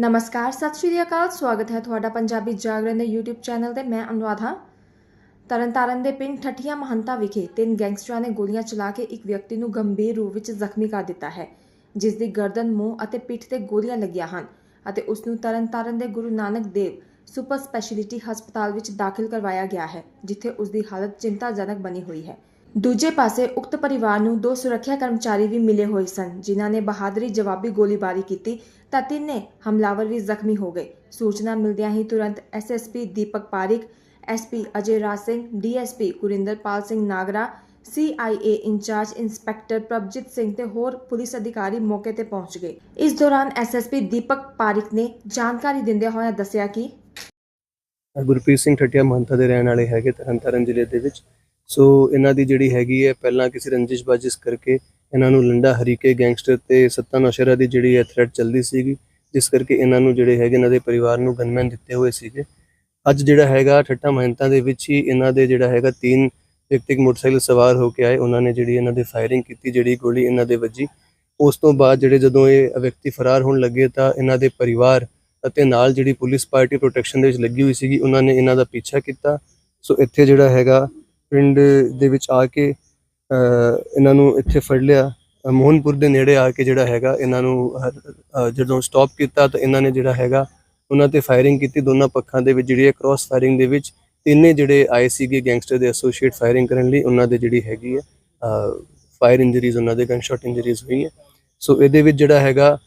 ਨਮਸਕਾਰ, ਸਤਿ ਸ਼੍ਰੀ ਅਕਾਲ, ਸਵਾਗਤ ਹੈ ਤੁਹਾਡਾ ਪੰਜਾਬੀ ਜਾਗਰਣ ਦੇ YouTube ਚੈਨਲ ਤੇ, ਮੈਂ ਅਨੁਰਾਧ। ਹਾਂ ਤਰਨਤਾਰਨ ਦੇ ਪਿੰਡ ਠੱਠੀਆਂ ਮਹੰਤਾ ਵਿਖੇ ਤਿੰਨ ਗੈਂਗਸਟਰਾਂ ਨੇ ਗੋਲੀਆਂ ਚਲਾ ਕੇ ਇੱਕ ਵਿਅਕਤੀ ਨੂੰ ਗੰਭੀਰ ਰੂਪ ਵਿੱਚ ਜ਼ਖਮੀ ਕਰ ਦਿੱਤਾ ਹੈ, ਜਿਸ ਦੀ ਗਰਦਨ, ਮੂੰਹ ਅਤੇ ਪਿੱਠ ਤੇ ਗੋਲੀਆਂ ਲੱਗੀਆਂ ਹਨ ਅਤੇ ਉਸ ਨੂੰ ਤਰਨਤਾਰਨ ਦੇ ਗੁਰੂ ਨਾਨਕ ਦੇਵ ਸੁਪਰ ਸਪੈਸ਼ਲਿਟੀ ਹਸਪਤਾਲ ਵਿੱਚ ਦਾਖਲ ਕਰਵਾਇਆ ਗਿਆ ਹੈ, ਜਿੱਥੇ ਉਸ ਦੀ ਹਾਲਤ ਚਿੰਤਾਜਨਕ ਬਣੀ ਹੋਈ ਹੈ। ਦੂਜੇ ਪਾਸੇ ਉਕਤ ਪਰਿਵਾਰ ਨੂੰ ਦੋ ਸੁਰੱਖਿਆ ਕਰਮਚਾਰੀ ਵੀ ਮਿਲੇ ਹੋਏ ਸਨ, ਜਿਨ੍ਹਾਂ ਨੇ ਬਹਾਦਰੀ ਜਵਾਬੀ ਗੋਲੀਬਾਰੀ ਕੀਤੀ ਤਾਂ ਤਿੰਨੇ ਹਮਲਾਵਰ ਵੀ ਜ਼ਖਮੀ ਹੋ ਗਏ। ਸੂਚਨਾ ਮਿਲਦਿਆਂ ਹੀ ਤੁਰੰਤ SSP Deepak Pareek SP Ajay Raj Singh DSP Gurinderpal Singh Nagra CIA incharge inspector Prabhjit Singh ਤੇ ਹੋਰ ਪੁਲਿਸ ਅਧਿਕਾਰੀ ਮੌਕੇ ਤੇ ਪਹੁੰਚ ਗਏ। ਇਸ ਦੌਰਾਨ ਐਸਐਸਪੀ ਦੀਪਕ ਪਾਰਿਕ ਨੇ ਜਾਣਕਾਰੀ ਦਿੰਦਿਆਂ ਹੋਇਆ ਦੱਸਿਆ ਕਿ ਗੁਰਪ੍ਰੀਤ ਸਿੰਘ ਠੱਟਿਆ ਮਹੰਤਾ ਦੇ ਰਹਿਣ ਵਾਲੇ ਹੈਗੇ ਤਰਨਤਾਰਨ ਜ਼ਿਲ੍ਹੇ ਦੇ ਵਿੱਚ। ਸੋ ਇਹਨਾਂ ਦੀ ਜਿਹੜੀ ਹੈਗੀ ਹੈ, ਪਹਿਲਾਂ ਕਿਸੇ ਰੰਜਿਸ਼ ਬਾਜਿਸ਼ ਕਰਕੇ ਇਹਨਾਂ ਨੂੰ ਲੰਡਾ ਹਰੀਕੇ ਗੈਂਗਸਟਰ ਤੇ ਸੱਤਾ ਨੌਸ਼ਰਾ ਦੀ ਜਿਹੜੀ ਹੈ ਥ੍ਰੈਟ ਚੱਲਦੀ ਸੀਗੀ, ਜਿਸ ਕਰਕੇ ਇਹਨਾਂ ਨੂੰ ਜਿਹੜੇ ਹੈਗੇ ਇਹਨਾਂ ਦੇ ਪਰਿਵਾਰ ਨੂੰ ਗਨਮੈਨ ਦਿੱਤੇ ਹੋਏ ਸੀਗੇ। ਅੱਜ ਜਿਹੜਾ ਹੈਗਾ ਠੱਟਾ ਮਹੰਤਾ ਦੇ ਵਿੱਚ ਹੀ ਇਹਨਾਂ ਦੇ ਜਿਹੜਾ ਹੈਗਾ ਤਿੰਨ ਵਿਅਕਤੀ ਮੋਟਰਸਾਈਕਲ ਸਵਾਰ ਹੋ ਕੇ ਆਏ। ਉਹਨਾਂ ਨੇ ਜਿਹੜੀ ਇਹਨਾਂ ਦੇ ਫਾਇਰਿੰਗ ਕੀਤੀ, ਜਿਹੜੀ ਗੋਲੀ ਇਹਨਾਂ ਦੇ ਵੱਜੀ। ਉਸ ਤੋਂ ਬਾਅਦ ਜਿਹੜੇ ਜਦੋਂ ਇਹ ਵਿਅਕਤੀ ਫਰਾਰ ਹੋਣ ਲੱਗੇ ਤਾਂ ਇਹਨਾਂ ਦੇ ਪਰਿਵਾਰ ਅਤੇ ਨਾਲ ਜਿਹੜੀ ਪੁਲਿਸ ਪਾਰਟੀ ਪ੍ਰੋਟੈਕਸ਼ਨ ਦੇ ਵਿੱਚ ਲੱਗੀ ਹੋਈ ਸੀਗੀ, ਉਹਨਾਂ ਨੇ ਇਹਨਾਂ ਦਾ ਪਿੱਛਾ ਕੀਤਾ। ਸੋ ਇੱਥੇ ਜਿਹੜਾ ਹੈਗਾ ਪਿੰਡ ਦੇ ਵਿੱਚ ਆ ਕੇ ਇਹਨਾਂ ਨੂੰ ਇੱਥੇ ਫੜ ਲਿਆ। ਮੋਹਨਪੁਰ ਦੇ ਨੇੜੇ ਆ ਕੇ ਜਿਹੜਾ ਹੈਗਾ, ਇਹਨਾਂ ਨੂੰ ਜਦੋਂ ਸਟਾਪ ਕੀਤਾ ਤਾਂ ਇਹਨਾਂ ਨੇ ਜਿਹੜਾ ਹੈਗਾ, ਉਹਨਾਂ ਤੇ ਫਾਇਰਿੰਗ ਕੀਤੀ। ਦੋਨਾਂ ਪੱਖਾਂ ਦੇ ਵਿੱਚ ਜਿਹੜੀ ਹੈ ਕ੍ਰਾਸ ਫਾਇਰਿੰਗ ਦੇ ਵਿੱਚ ਤਿੰਨੇ ਜਿਹੜੇ ਆਏ ਸੀਗੇ ਗੈਂਗਸਟਰ ਦੇ ਐਸੋਸੀਏਟ ਫਾਇਰਿੰਗ ਕਰਨ ਲਈ, ਉਹਨਾਂ ਦੇ ਜਿਹੜੀ ਹੈਗੀ ਹੈ ਫਾਇਰ ਇੰਜਰੀਜ਼ ਉਹਨਾਂ ਦੇ ਗਨ ਸ਼ਾਟ ਇੰਜਰੀਜ਼ ਹੋਈਆਂ। ਸੋ ਇਹਦੇ ਵਿੱਚ ਜਿਹੜਾ ਹੈਗਾ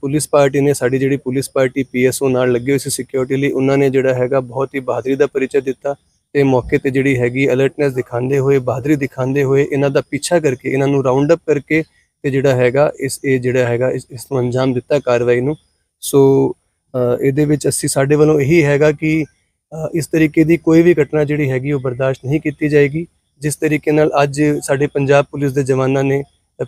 ਪੁਲਿਸ ਪਾਰਟੀ ਨੇ, ਸਾਡੀ ਜਿਹੜੀ ਪੁਲਿਸ ਪਾਰਟੀ ਪੀਐਸਓ ਨਾਲ ਲੱਗੇ ਹੋਏ ਸੀ ਸਿਕਿਉਰਿਟੀ ਲਈ, ਉਹਨਾਂ ਨੇ ਜਿਹੜਾ ਹੈਗਾ ਬਹੁਤ ਹੀ ਬਹਾਦਰੀ ਦਾ ਪਰਿਚੈ ਦਿੱਤਾ। ਤੇ ਮੌਕੇ ਤੇ ਜਿਹੜੀ ਹੈਗੀ ਅਲਰਟਨੈਸ ਦਿਖਾਉਂਦੇ ਹੋਏ, ਬਹਾਦਰੀ ਦਿਖਾਉਂਦੇ ਹੋਏ ਇਹਨਾਂ ਦਾ ਪਿੱਛਾ ਕਰਕੇ, ਇਹਨਾਂ ਨੂੰ ਰਾਉਂਡ ਅਪ ਕਰਕੇ ਤੇ ਜਿਹੜਾ ਹੈਗਾ ਇਸ, ਇਹ ਜਿਹੜਾ ਹੈਗਾ ਇਸ ਇਸ ਨੂੰ ਅੰਜਾਮ ਦਿੱਤਾ ਕਾਰਵਾਈ ਨੂੰ। ਸੋ ਇਹਦੇ ਵਿੱਚ ਅਸੀਂ ਸਾਡੇ ਵੱਲੋਂ ਇਹੀ ਹੈਗਾ ਕਿ ਇਸ ਤਰੀਕੇ ਦੀ ਕੋਈ ਵੀ ਘਟਨਾ ਜਿਹੜੀ ਹੈਗੀ ਉਹ ਬਰਦਾਸ਼ਤ ਨਹੀਂ ਕੀਤੀ ਜਾਏਗੀ। ਜਿਸ ਤਰੀਕੇ ਨਾਲ ਅੱਜ ਸਾਡੇ ਪੰਜਾਬ ਪੁਲਿਸ ਦੇ ਜਵਾਨਾਂ ਨੇ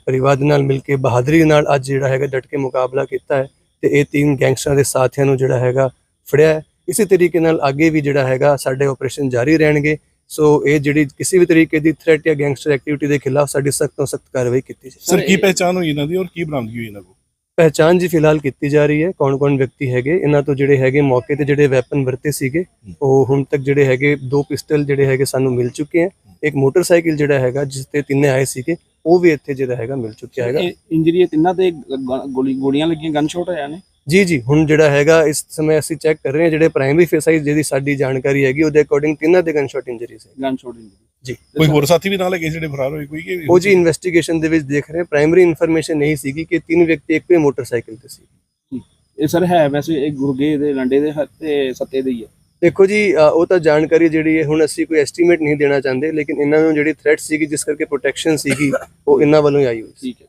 ਪਰਿਵਾਰ ਦੇ ਨਾਲ ਮਿਲ ਕੇ ਬਹਾਦਰੀ ਨਾਲ ਅੱਜ ਜਿਹੜਾ ਹੈਗਾ ਡਟ ਕੇ ਮੁਕਾਬਲਾ ਕੀਤਾ ਹੈ ਤੇ ਇਹ ਤਿੰਨ ਗੈਂਗਸਟਰਾਂ ਦੇ ਸਾਥੀਆਂ ਨੂੰ ਜਿਹੜਾ ਹੈਗਾ ਫੜਿਆ ਇਸੇ ਤਰੀਕੇ ਨਾਲ ਅੱਗੇ ਵੀ ਜਿਹੜਾ ਹੈਗਾ ਸਾਡੇ ਆਪਰੇਸ਼ਨ ਜਾਰੀ ਰਹਿਣਗੇ। ਸੋ ਇਹ ਜਿਹੜੀ ਕਿਸੇ ਵੀ ਤਰੀਕੇ ਦੀ ਥ੍ਰੈਟ ਜਾਂ ਗੈਂਗਸਟਰ ਐਕਟੀਵਿਟੀ ਦੇ ਖਿਲਾਫ ਸਾਡੀ ਸਖਤ ਤੋਂ ਸਖਤ ਕਾਰਵਾਈ ਕੀਤੀ ਜਾਏ। ਸਰ ਕੀ ਪਹਿਚਾਨ ਹੋਈ ਇਹਨਾਂ ਦੀ ਔਰ ਕੀ ਬਰਾਮਦਗੀ ਹੋਈ ਇਹਨਾਂ ਕੋਲ? ਪਹਿਚਾਨ ਜੀ ਫਿਲਹਾਲ ਕੀਤੀ ਜਾ ਰਹੀ ਹੈ। ਕੌਣ-ਕੌਣ ਵਿਅਕਤੀ ਹੈਗੇ ਇਹਨਾਂ ਤੋਂ ਜਿਹੜੇ ਹੈਗੇ ਮੌਕੇ ਤੇ ਜਿਹੜੇ ਵੈਪਨ ਵਰਤੇ ਸੀਗੇ ਉਹ ਹੁਣ ਤੱਕ ਜਿਹੜੇ ਹੈਗੇ ਦੋ ਪਿਸਟਲ ਜਿਹੜੇ ਹੈਗੇ ਸਾਨੂੰ ਮਿਲ ਚੁੱਕੇ ਹੈ। ਇੱਕ ਮੋਟਰਸਾਈਕਲ ਜਿਹੜਾ ਹੈਗਾ ਜਿਸ ਤੇ ਤਿੰਨੇ ਆਏ ਸੀਗੇ ਉਹ ਵੀ ਇੱਥੇ ਜਿਹੜਾ ਹੈਗਾ ਮਿਲ ਚੁੱਕਿਆ ਹੈਗਾ। ਇੰਜਰੀ ਤਿੰਨਾਂ ਤੇ ਗੋਲੀ ਗੋਲੀਆਂ ਲੱਗੀਆਂ ਗਨ ਸ਼ਾਟ ਹੋਇਆ ਨੇ। ਜੀ ਜੀ ਹੁਣ ਜਿਹੜਾ ਹੈਗਾ ਇਸ ਸਮੇਂ ਅਸੀਂ ਚੈੱਕ ਕਰ ਰਹੇ ਹਾਂ ਜਿਹੜੇ ਪ੍ਰਾਇਮਰੀ ਫੇਸਾਈਜ਼ ਜਿਹਦੀ ਸਾਡੀ ਜਾਣਕਾਰੀ ਹੈਗੀ ਉਹਦੇ ਅਕੋਰਡਿੰਗ ਤਿੰਨਾਂ ਦੇ ਗਨਸ਼ਾਟ ਇੰਜਰੀਜ਼ ਹੈ ਗਨ ਸ਼ਾਟ ਇੰਜਰੀ ਜੀ। ਕੋਈ ਹੋਰ ਸਾਥੀ ਵੀ ਨਾਲ ਹੈਗੇ ਸੀ ਜਿਹੜੇ ਫਰਾਰ ਹੋਏ ਕੋਈ ਕਿ ਉਹ ਜੀ ਇਨਵੈਸਟੀਗੇਸ਼ਨ ਦੇ ਵਿੱਚ ਦੇਖ ਰਹੇ ਹਾਂ। ਪ੍ਰਾਇਮਰੀ ਇਨਫੋਰਮੇਸ਼ਨ ਇਹੀ ਸੀਗੀ ਕਿ ਤਿੰਨ ਵਿਅਕਤੀ ਇੱਕੋ ਹੀ ਮੋਟਰਸਾਈਕਲ ਤੇ ਸੀ। ਇਹ ਸਰ ਹੈ ਵੈਸੇ ਇਹ ਗੁਰਗੇ ਦੇ ਲੰਡੇ ਦੇ ਤੇ ਸੱਤੇ ਦੇ ਹੀ ਹੈ। ਦੇਖੋ ਜੀ ਉਹ ਤਾਂ ਜਾਣਕਾਰੀ ਜਿਹੜੀ ਹੈ ਹੁਣ ਅਸੀਂ ਕੋਈ ਐਸਟੀਮੇਟ ਨਹੀਂ ਦੇਣਾ ਚਾਹੁੰਦੇ ਲੇਕਿਨ ਇਹਨਾਂ ਨੂੰ ਜਿਹੜੀ ਥ੍ਰੈਟ ਸੀਗੀ ਜਿਸ ਕਰਕੇ ਪ੍ਰੋਟੈਕਸ਼ਨ ਸੀਗੀ ਉਹ ਇਹਨਾਂ ਵੱਲੋਂ ਹੀ ਆਈ ਹੋਈ ਸੀ। ਠੀਕ ਹੈ।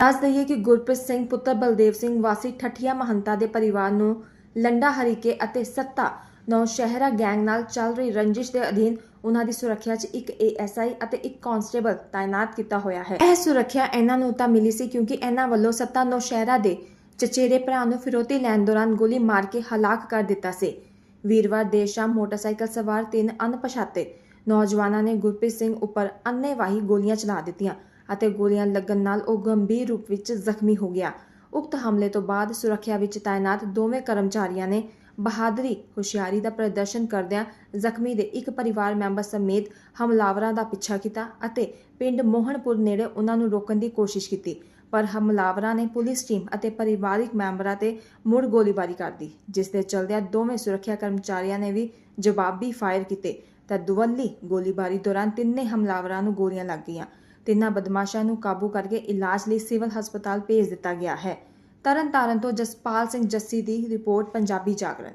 ਦੱਸ ਦਈਏ ਕਿ ਗੁਰਪ੍ਰੀਤ ਸਿੰਘ ਪੁੱਤਰ ਬਲਦੇਵ ਸਿੰਘ ਵਾਸੀ ਠੱਠੀਆਂ ਮਹੰਤਾ ਦੇ ਪਰਿਵਾਰ ਨੂੰ ਲੰਡਾ ਹਰੀਕੇ ਅਤੇ ਸੱਤਾ ਨੌ ਸ਼ਹਿਰਾ ਗੈਂਗ ਨਾਲ ਚੱਲ ਰਹੀ ਰੰਜਿਸ਼ ਦੇ ਅਧੀਨ ਉਹਨਾਂ ਦੀ ਸੁਰੱਖਿਆ 'ਚ ਇੱਕ ਏਐਸਆਈ ਅਤੇ ਇੱਕ ਕਾਂਸਟੇਬਲ ਤਾਇਨਾਤ ਕੀਤਾ ਹੋਇਆ ਹੈ। ਇਹ ਸੁਰੱਖਿਆ ਇਹਨਾਂ ਨੂੰ ਤਾਂ ਮਿਲੀ ਸੀ ਕਿਉਂਕਿ ਇਹਨਾਂ ਵੱਲੋਂ ਸੱਤਾ ਨੌ ਸ਼ਹਿਰਾ ਦੇ ਚਚੇਰੇ ਭਰਾ ਨੂੰ ਫਿਰੋਤੀ ਲੈਣ ਦੌਰਾਨ ਗੋਲੀ ਮਾਰ ਕੇ ਹਲਾਕ ਕਰ ਦਿੱਤਾ ਸੀ। ਵੀਰਵਾਰ ਦੇਰ ਸ਼ਾਮ ਮੋਟਰਸਾਈਕਲ ਸਵਾਰ ਤਿੰਨ ਅਣਪਛਾਤੇ ਨੌਜਵਾਨਾਂ ਨੇ ਗੁਰਪ੍ਰੀਤ ਸਿੰਘ ਉੱਪਰ ਅੰਨ੍ਹੇਵਾਹੀ ਗੋਲੀਆਂ ਚਲਾ ਦਿੱਤੀਆਂ। ਅਤੇ ਗੋਲੀਆਂ ਲੱਗਣ ਨਾਲ ਉਹ ਗੰਭੀਰ ਰੂਪ ਵਿੱਚ ਜ਼ਖਮੀ ਹੋ ਗਿਆ। ਉਕਤ ਹਮਲੇ ਤੋਂ ਬਾਅਦ ਸੁਰੱਖਿਆ ਵਿੱਚ ਤਾਇਨਾਤ ਦੋਵੇਂ ਕਰਮਚਾਰੀਆਂ ਨੇ ਬਹਾਦਰੀ, ਹੁਸ਼ਿਆਰੀ ਦਾ ਪ੍ਰਦਰਸ਼ਨ ਕਰਦਿਆਂ ਜ਼ਖਮੀ ਦੇ ਇੱਕ ਪਰਿਵਾਰ ਮੈਂਬਰ ਸਮੇਤ ਹਮਲਾਵਰਾਂ ਦਾ ਪਿੱਛਾ ਕੀਤਾ ਅਤੇ ਪਿੰਡ ਮੋਹਨਪੁਰ ਨੇੜੇ ਉਹਨਾਂ ਨੂੰ ਰੋਕਣ ਦੀ ਕੋਸ਼ਿਸ਼ ਕੀਤੀ। ਪਰ ਹਮਲਾਵਰਾਂ ਨੇ ਪੁਲਿਸ ਟੀਮ ਅਤੇ ਪਰਿਵਾਰਿਕ ਮੈਂਬਰਾਂ ਤੇ ਮੁੜ ਗੋਲੀਬਾਰੀ ਕਰ ਦਿੱਤੀ, ਜਿਸ ਦੇ ਚਲਦਿਆਂ ਦੋਵੇਂ ਸੁਰੱਖਿਆ ਕਰਮਚਾਰੀਆਂ ਨੇ ਵੀ ਜਵਾਬੀ ਫਾਇਰ ਕੀਤੇ। ਤਾਂ ਦੁਵੱਲੀ ਗੋਲੀਬਾਰੀ ਦੌਰਾਨ ਤਿੰਨੇ ਹਮਲਾਵਰਾਂ ਨੂੰ ਗੋਲੀਆਂ ਲੱਗ ਗਈਆਂ। ਤਿੰਨਾਂ ਬਦਮਾਸ਼ਾਂ ਨੂੰ ਕਾਬੂ ਕਰਕੇ ਇਲਾਜ ਲਈ ਸਿਵਲ ਹਸਪਤਾਲ ਭੇਜ ਦਿੱਤਾ ਗਿਆ ਹੈ। ਤਰਨਤਾਰਨ ਤੋਂ ਜਸਪਾਲ ਸਿੰਘ ਜੱਸੀ ਦੀ ਰਿਪੋਰਟ, ਪੰਜਾਬੀ ਜਾਗਰਣ।